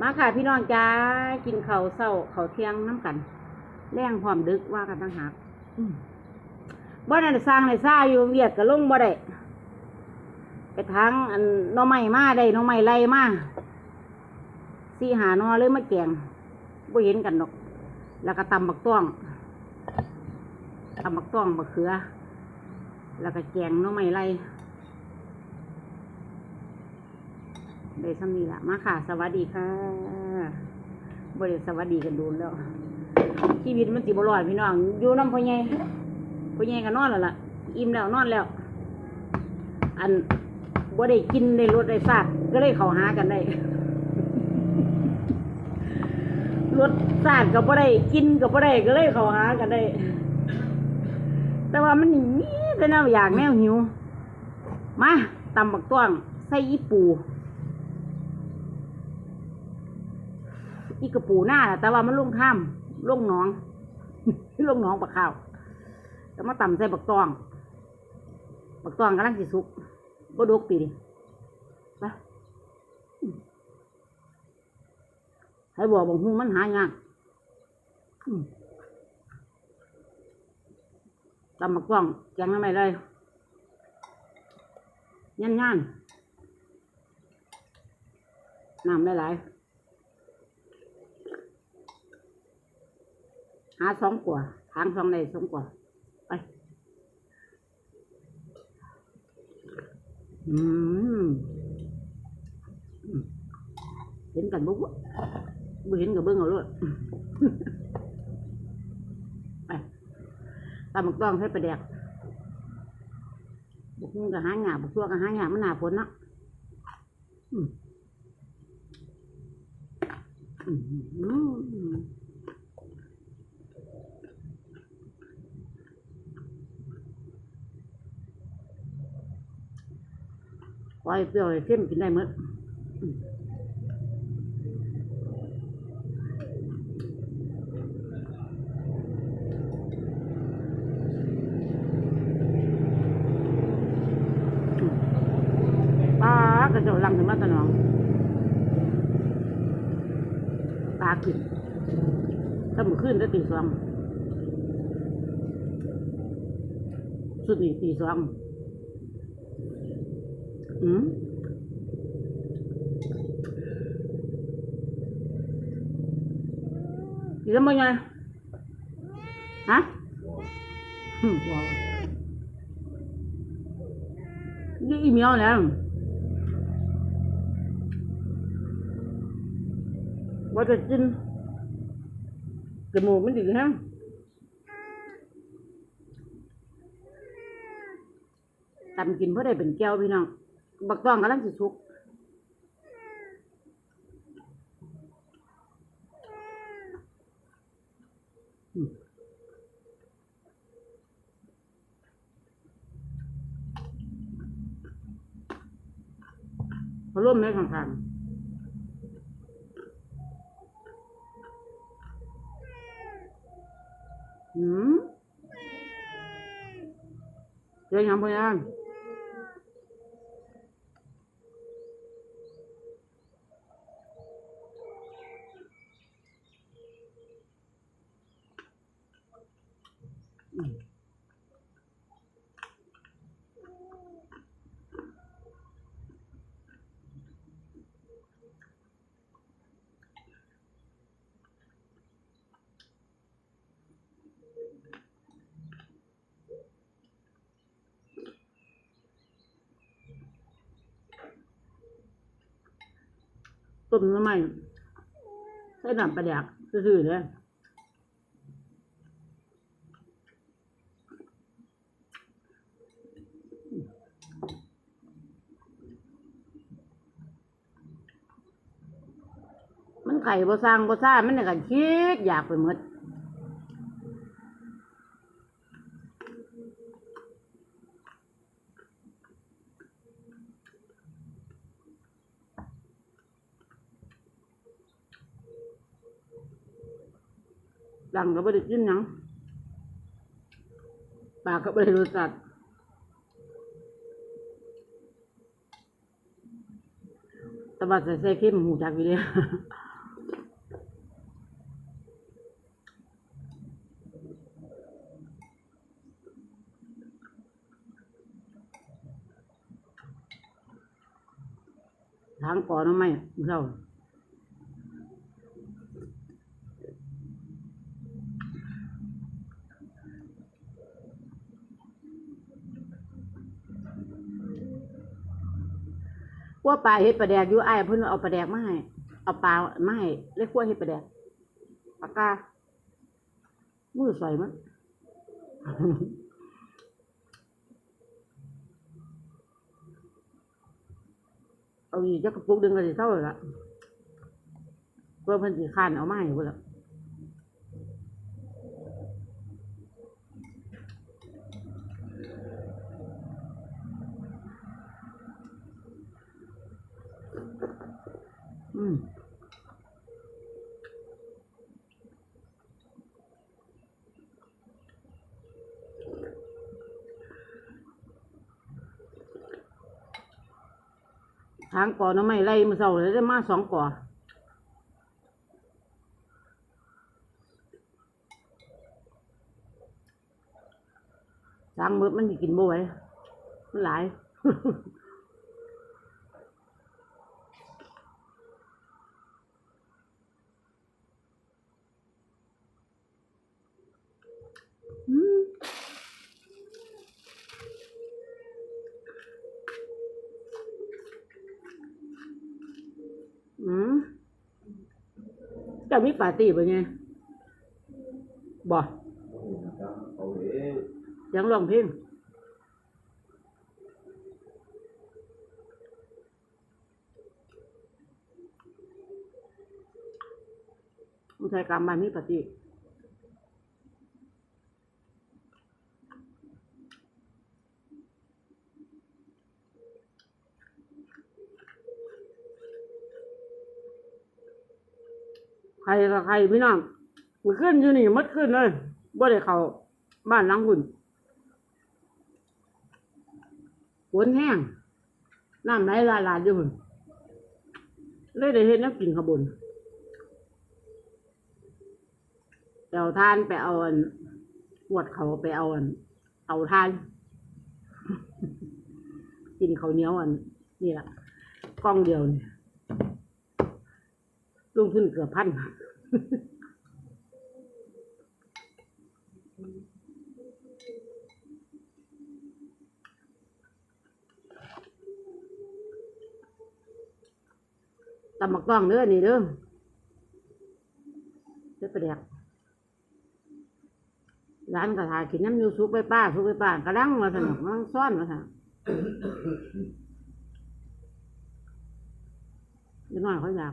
มาค่ะพี่น้องจ้ากินข้าวเศร้าข้าวเที่ยงน้ำกันแรงพร้อมดึกว่ากันตั้งหากอืมบ่ได้สร้างในซ่าอยู่เวียดกับลงบ่ได้ไปทางอันหน้อไม้มาได้หน้อไม้ไล่มาสี่หาหนอเลยมาแกงบ่เห็นกันดอก แล้วก็ตำบักต้องตำบักต้องบักเขือ แล้วก็แกงหน้อไม้ไล่ ได้ซ้ำนี้ละมาค่ะ สวัสดีค่ะบริสวัสดีกันดูแล้ว ชีวิตมันสิบรอดพี่น้อง อยู่น้ำพ่อใหญ่พ่อใหญ่ก็นอนแล้วล่ะ อิ่มแล้วนอนแล้ว อันบ่ได้กินในรถได้ซาดก็เลยเขาหากันได้รถซาดก็บ่ได้กินก็บ่ได้ก็เลยเขาหากันได้ แต่ว่ามันนี่แต่แนวอยากแนวหิว มาตำบักต้วงใส่อีปู อีกระปูหน้าแต่ว่ามันลงถ้ำลงหนองลงหนองปลาข้าวแล้วมาต่ำใส่บักตองบักตองกำลังสิสุกบ่ดกปีดิไปให้บอกบอกหูมันหายากตำบักตองแกงทำไมเลยยันยันน้ำได้หลาย หาสองกว่าทางสองในสองกว่าไปอืมเห็นกันบุ๊บบ่เห็นกับเบิ้งเอาเลยไปตามหมกต้องให้ประแดกบุกมึงกับหางหยาบุกตัวกับหางหยามันหนาฝนเนาะอืมอืม อืมควายเปรี้ยวไอ้เข้มกินได้หมดอืมปลากระโดดลังถึงมาตะนองตาขึ้นถ้ามันขึ้นก็ตีสองสุดนี่ตีสอง อืมอีกแล้วมั้งไงฮะอืมว้าวนี่อีเมลแล้วว่าจะกินจมูกมันดีแฮะตำกินเพื่อได้เป็นแก้วพี่น้อง บักตองกำลังสิสุกอืมเขาร่วมในข้างๆอืมเจ๊ยั ต้มน้ำมันใส่น้ำปลาแดกซื่อๆเลยมันไข่บ่สร้างบ่ซ่ามันเนี่ยก็คิดอยากไปหมด ดังก็ไม่ได้กินยังปากก็ไม่ได้รสชาติตบัดใส่เส่เข้มหูจากอยู่เลยทางก่อนไม่เรา ว่าปลาเห็ดปลาแดกอยู่ไอ้ายเพิ่นเอาปลาแดกมาให้เอาปลามาให้เล็กขั้วเห็ดปลาแดกปากกามือใส่มัน เอาอีกจักกระปุกดึงก็สิเท่าเลยละเพื่อเพิ่นสิคานเอามาให้เพิ่นละ อืมทางก่อน้ำไม่ไล่มือเศร้าเลยได้มาสองก่อทางมืดมันกินบ่ไหวมันหลาย อืมอืมเจะมีปาร์ตี้ป่ะไงบ่เอยังร้องเพลงมันใช้กรรมมันมีปาร์ตี้ ใครกับใครพี่น้องมันขึ้นอยู่นี่มัดขึ้นเลยบ่ได้เขาบ้านหลังหุ่นฝนแห้งน้ำไหลหลายๆอยู่หุ่นเลยได้เห็นน้ำกินขบวนไปเอาทานไปเอาอันปวดเขาไปเอาอันเอาทาน กินเขาเนี้ยวอันนี่แหละกล้องเดียวเนี่ย ลงทุนเกือบพันตำบักต้องเด้อนี่เด้อเด้อประเดี๋ยวร้านกระทากินน้ำยูซุปไปป้าซุปไปป้ากระดังมาสนุกมันซ่อนมาสนุกเดี๋ยวหน่อยเขาอยาก